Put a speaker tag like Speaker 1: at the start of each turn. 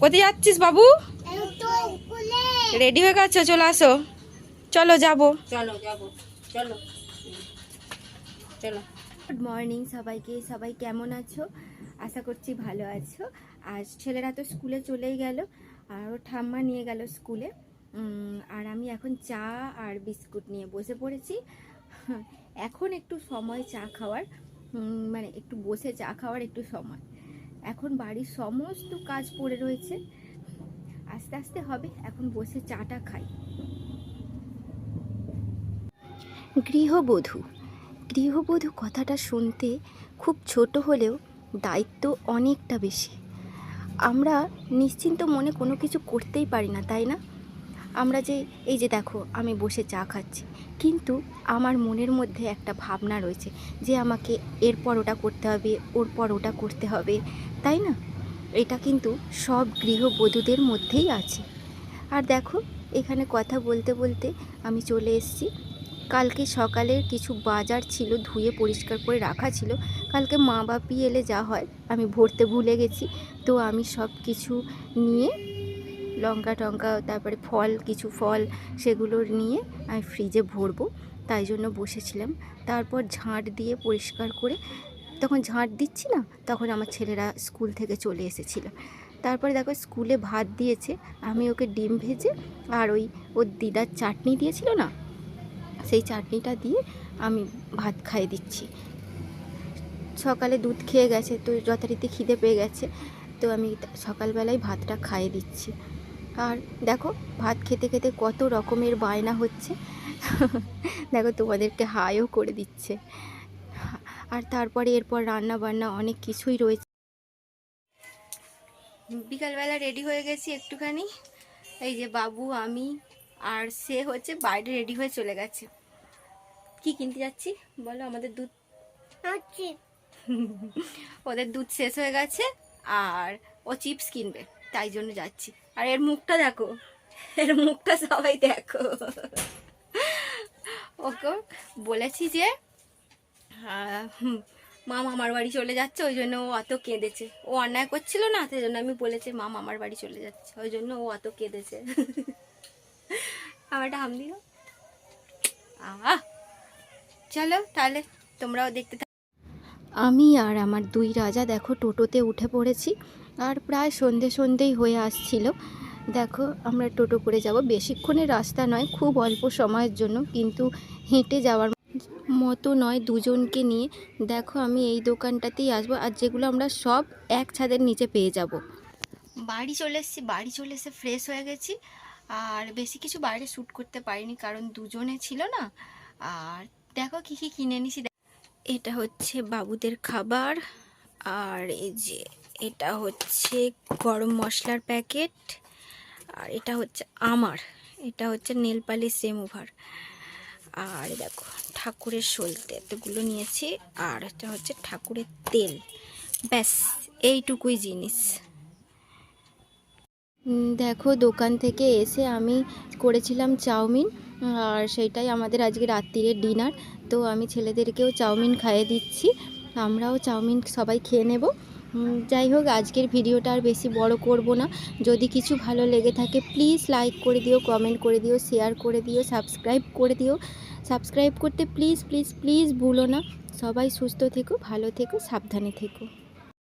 Speaker 1: কোথায় যাচ্ছিস বাবু? রেডি হয়ে গেছো? চলে আসো। চলো যাব।
Speaker 2: চলো যাব। চলো। চলো।
Speaker 3: গুড মর্নিং সবাইকে। সবাই কেমন আছো? আশা করছি ভালো আছো। আজ ছেলেরা তো স্কুলে চলেই গেল আর ও ঠাম্মা নিয়ে গেল স্কুলে। আর আমি এখন চা আর বিস্কুট নিয়ে বসে পড়েছি। এখন একটু সময় চা খাওয়ার মানে একটু বসে চা খাওয়ার একটু সময়। এখন বাড়ির সমস্ত কাজ পড়ে রয়েছে। আস্তে আস্তে হবে, এখন বসে চাটা খাই। গৃহবধূ গৃহবধূ কথাটা শুনতে খুব ছোট হলেও দায়িত্ব অনেকটা বেশি। আমরা নিশ্চিন্ত মনে কোনো কিছু করতেই পারি না, তাই না? আমরা যে, এই যে দেখো, আমি বসে চা খাচ্ছি। কিন্তু আমার মনের মধ্যে একটা ভাবনা রয়েছে যে, আমাকে এরপর ওটা করতে হবে ওর পর ওটা করতে হবে, তাই না? এটা কিন্তু সব গৃহবধূদের মধ্যেই আছে। আর দেখো, এখানে কথা বলতে বলতে আমি চলে এসেছি। কালকে সকালের কিছু বাজার ছিল, ধুয়ে পরিষ্কার করে রাখা ছিল। কালকে মা বাপি এলে যা হয়, আমি ভরতে ভুলে গেছি। তো আমি সব কিছু নিয়ে লঙ্কা টঙ্কা, তারপরে ফল, কিছু ফল সেগুলো নিয়ে আমি ফ্রিজে ভরবো। তাই জন্য বসেছিলাম। তারপর ঝাঁট দিয়ে পরিষ্কার করে তখন ঝাঁট দিচ্ছি না, তখন আমার ছেলেরা স্কুল থেকে চলে এসেছিল। তারপরে দেখো স্কুলে ভাত দিয়েছে, আমি ওকে ডিম ভেজে আর ওই ওর দিদার চাটনি দিয়েছিল না, সেই চাটনিটা দিয়ে আমি ভাত খাইয়ে দিচ্ছি। সকালে দুধ খেয়ে গেছে, তো যথারীতি খিদে পেয়ে গেছে, তো আমি সকালবেলায় ভাতটা খাইয়ে দিচ্ছি। আর দেখো ভাত খেতে খেতে কত রকমের বায়না হচ্ছে। দেখো তোমাদেরকে হাইও করে দিচ্ছে। আর তারপরে এরপর রান্না বান্না অনেক কিছুই রয়েছে। বিকালবেলা রেডি হয়ে গেছি একটুখানি। এই যে বাবু আমি আর সে হচ্ছে বাইরে রেডি হয়ে চলে গেছে। কি কিনতে যাচ্ছি? বলো আমাদের দুধ। ওদের দুধ শেষ হয়ে গেছে আর ও চিপস কিনবে তাই জন্য যাচ্ছি। আর এর মুখটা দেখো। এর মুখটা সবাই দেখো। ওকে বলেছি যে হুম, মা মামার বাড়ি চলে যাচ্ছে ওই জন্য ও অত কেঁদেছে। ও অন্যায় করছিল না সেই জন্য আমি বলেছি মা মামার বাড়ি চলে যাচ্ছে। ওই জন্য ও অত কেঁদেছে। আমারটা হাম দিও। আহ চলো তাহলে তোমরাও দেখতে। আমি আর আমার দুই রাজা দেখো টোটোতে উঠে পড়েছি আর প্রায় সন্ধে সন্ধেই হয়ে আসছিল। দেখো, আমরা টোটো করে যাব। বেশিক্ষণের রাস্তা নয়, খুব অল্প সময়ের জন্য, কিন্তু হেঁটে যাওয়ার মতো নয় দুজনকে নিয়ে। দেখো, আমি এই দোকানটাতেই আসব আর যেগুলো আমরা সব এক ছাদের নিচে পেয়ে যাব। বাড়ি চলে এসেছি, বাড়ি চলে এসে ফ্রেশ হয়ে গেছি। আর বেশি কিছু বাইরে শ্যুট করতে পারিনি, কারণ দুজনে ছিল না। আর দেখো কী কী কিনে নিছি এটা হচ্ছে বাবুদের খাবার। আর এই যে এটা হচ্ছে গরম মশলার প্যাকেট। আর এটা হচ্ছে আমার। এটা হচ্ছে নেল পালিশ রিমুভার। আর দেখো, ঠাকুরের সলতে এতগুলো নিয়েছি। আর এটা হচ্ছে ঠাকুরের তেল। ব্যাস, এইটুকুই জিনিস। দেখো, দোকান থেকে এসে আমি করেছিলাম চাউমিন। আর সেটাই আমাদের আজকে রাত্রিরের ডিনার। তো আমি ছেলেদেরকেও চাউমিন খাইয়ে দিচ্ছি। আমরাও চাউমিন সবাই খেয়ে নেব। যাই হোক, আজকের ভিডিওটা আর বেশি বড় করব না। যদি কিছু ভালো লেগে থাকে প্লিজ লাইক করে দিও কমেন্ট করে দিও শেয়ার করে দিও সাবস্ক্রাইব করে দিও। সাবস্ক্রাইব করতে প্লিজ প্লিজ প্লিজ ভুলো না। সবাই সুস্থ থেকো, ভালো থেকো, সাবধানে থেকো।